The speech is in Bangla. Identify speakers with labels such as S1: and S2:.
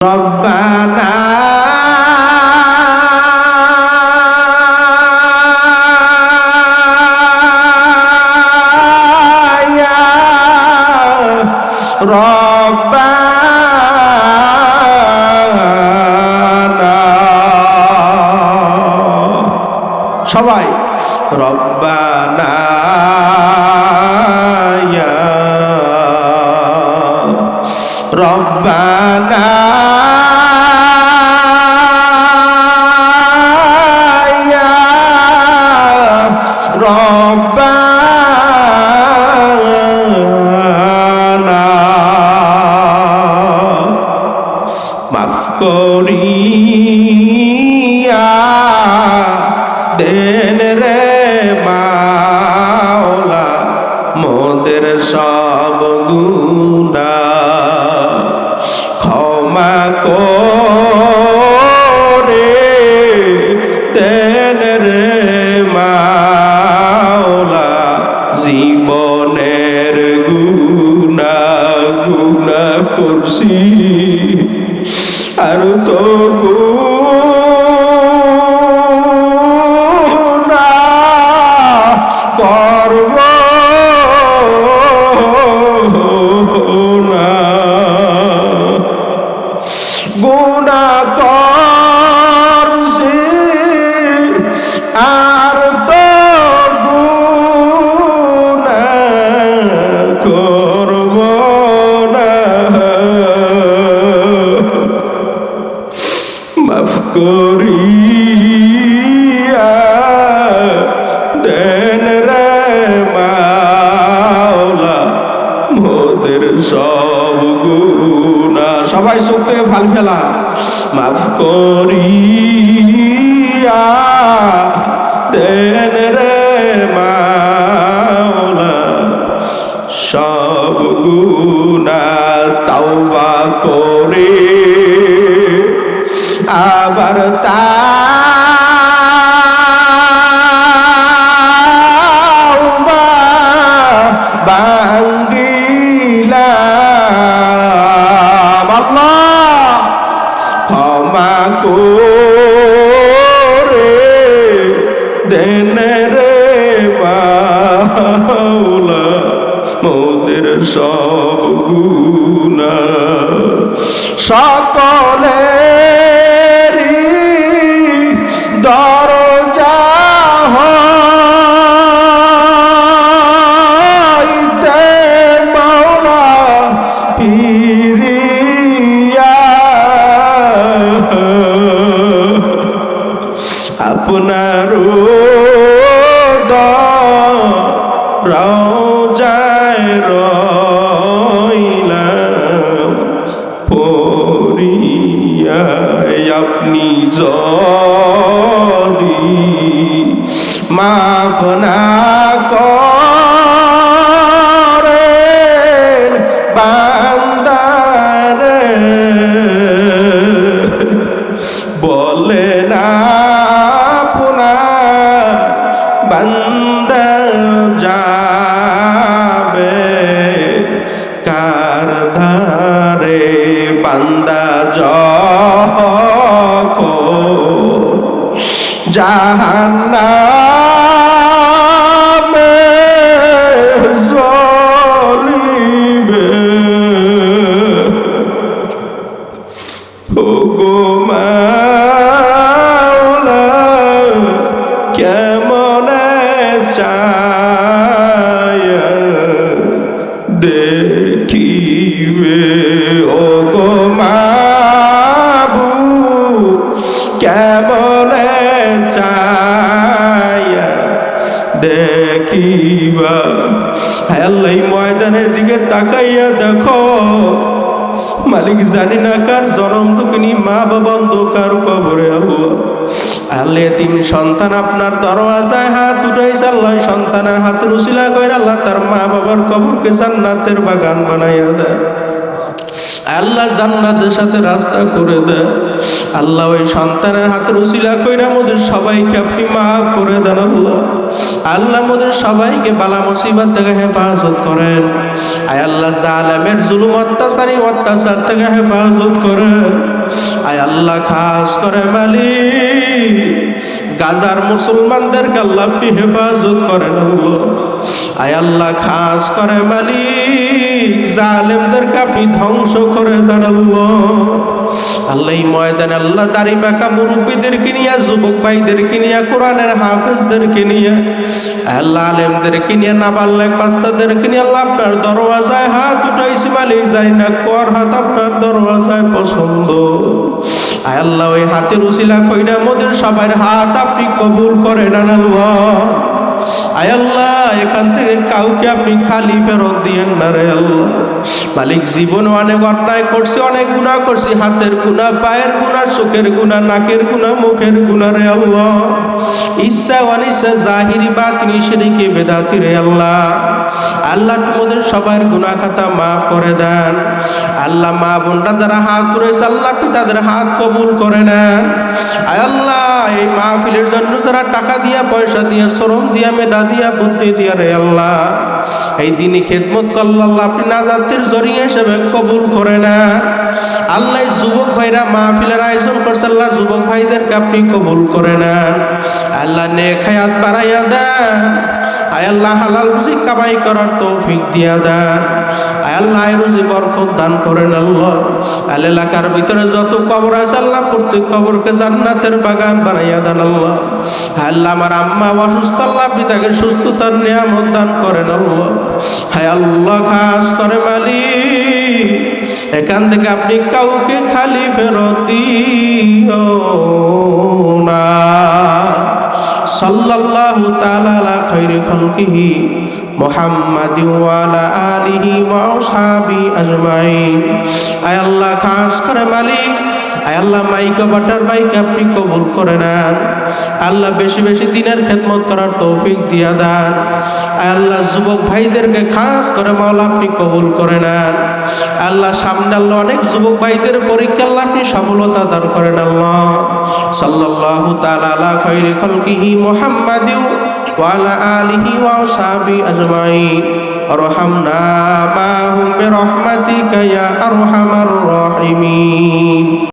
S1: ربنا يا ربنا সবাই রব্বানা রব্বানা রে মাওলা মোদের সব গুণা সবাই চোখ থেকে ভালো ফেলা মাফ করিয়া দেন রে মাওলা মোদের সব গুণা সকলেরই আপনার আপনি যদি মাফ না করেন বান্দারে বলে জাহান্নামে জলিবে ওগো মাওলা কেমনে চায় দেখিবা হায় আল্লাহ ময়দানের দিকে তাকাইয়া দেখো। মালিক জানি না কার জনম, দুঃখিনী মা বাবা কার কবরে আল্লাহ। আল্লাহ, তিন সন্তান আপনার দরওয়াজায় হাত উঠাইছে। আল্লাহ সন্তানের হাত রুসিলা কইরা আল্লাহ তার মা বাবার কবরকে জান্নাতের বাগান বানাইয়া দেয়। আল্লাহ জান্নাতের সাথে রাস্তা করে দেন আল্লাহ ওই সন্তানের হাতের উসিলা কইরা মোদের সবাইকে আপনি মাফ করে দেন আল্লাহ। আল্লাহ মোদের সবাইকে বালা মুসিবত থেকে হেফাজত করেন। আয় আল্লাহ জালেমের জুলুম অত্যাচারী অত্যাচার থেকে হেফাজত করেন। আয় আল্লাহ খাস করে মালিক। গাজার মুসলমানদেরকে আল্লাহ আপনি হেফাজত করেন আয় আল্লাহ খাস করে মালিক। জালেমদেরকে আপনি ধ্বংস করে দেন আল্লাহ। ময়দানে আল্লাহ দাড়ি বাঁকা মুরব্বীদেরকে নিয়ে, যুবক ভাইদেরকে নিয়ে, কোরআনের হাফেজদেরকে নিয়ে, আল্লাহ আলেমদেরকে নিয়ে নাবাল্লাক বাচ্চাদেরকে নিয়ে, আল্লাহ আপনার দরওয়াজায় হাত উঠাইছি মালিক, জানি না কর হাত আপনার দরওয়াজায় পছন্দ। আল্লাহ, ওই হাতের উসিলা কইনা মোদের সবার হাত আপনি কবুল করেন আল্লাহ। আয় আল্লাহ, এখান থেকে কাউকে আপনি খালি ফেরত দিয়েন না রে আল্লাহ। মালিক জীবন অনেক অন্যায় করছি, অনেক গুণা করছি। হাতের গুণা পায়ের গুণা চোখের গুণা নাকের গুণা মুখের গুণা রে আল্লাহ। ইচ্ছা অনিচ্ছা জাহিরি বা তিনি সেদিকে বেদাতি রে আল্লাহ। আল্লাহ তোমাদের সবার গুণা খাতা মাফ করে দেন। আল্লাহ মা বোনরা যারা হাত তুলেছে আল্লাহ তাদের হাত কবুল করে নেন। আল্লাহ, এই মাহফিলের জন্য যারা টাকা দিয়া, পয়সা দিয়া, শ্রম দিয়া, মেধা দিয়া, বুদ্ধি দিয়া রে আল্লাহ। এই দিনই খেদমত করল আপনি নাজাতের জরিয়া হিসেবে কবুল করে না আল্লাহ যুবক ভাইরা মাহফিলের আয়োজন করছে, আল্লাহ যুবক ভাইদেরকে আপনি কবুল করে না আল্লাহ নে খায়াত বাড়াইয়া দেন। আয় আল্লাহ হালাল রুজি কামাই করার তৌফিক দিয়া দেন। আয় আল্লাহ আয় রুজি বরকত দান করেন আল্লাহ। আল এলাকার ভিতরে যত কবর আছে আল্লাহ প্রত্যেক কবরকে জান্নাতের বাগান বানাইয়া দেন আল্লাহ। আল্লাহ আমার আম্মা অসুস্থ, আল্লাহ আপনি তাকে সুস্থতার নিয়ামত দান করেন আল্লাহ। হায় আল্লাহ খাস করে মালিক, এখান থেকে আপনি কাউকে খালি ফেরত দিও না। সাল্লাল্লাহু তাআলা আলা খাইরি খালকিহি মুহাম্মাদি ওয়া আলা আলিহি ওয়া আসহাবি আজমাইন। আয় আল্লাহ, খাস করে মালিক। আয় আল্লাহ, মাইকা বাটার বাইকে আপনি কবুল করে নেন। আল্লাহ, বেশি বেশি দিনের খেদমত করার তৌফিক দিয়া দেন। আয় আল্লাহ, যুবক ভাইদেরকে খাস করে মাওলা আপনি কবুল করে নেন। আল্লাহ, সামনে আল্লাহ, অনেক যুবক ভাইদের পরীক্ষা আল্লাহ আপনি সফলতা দান করেন, আল্লাহ। صلى الله تعالى على خير خلقه محمد وعلى آله وصحبه أجمعين. أرحمنا معهم برحمتك يا أرحم الراحمين.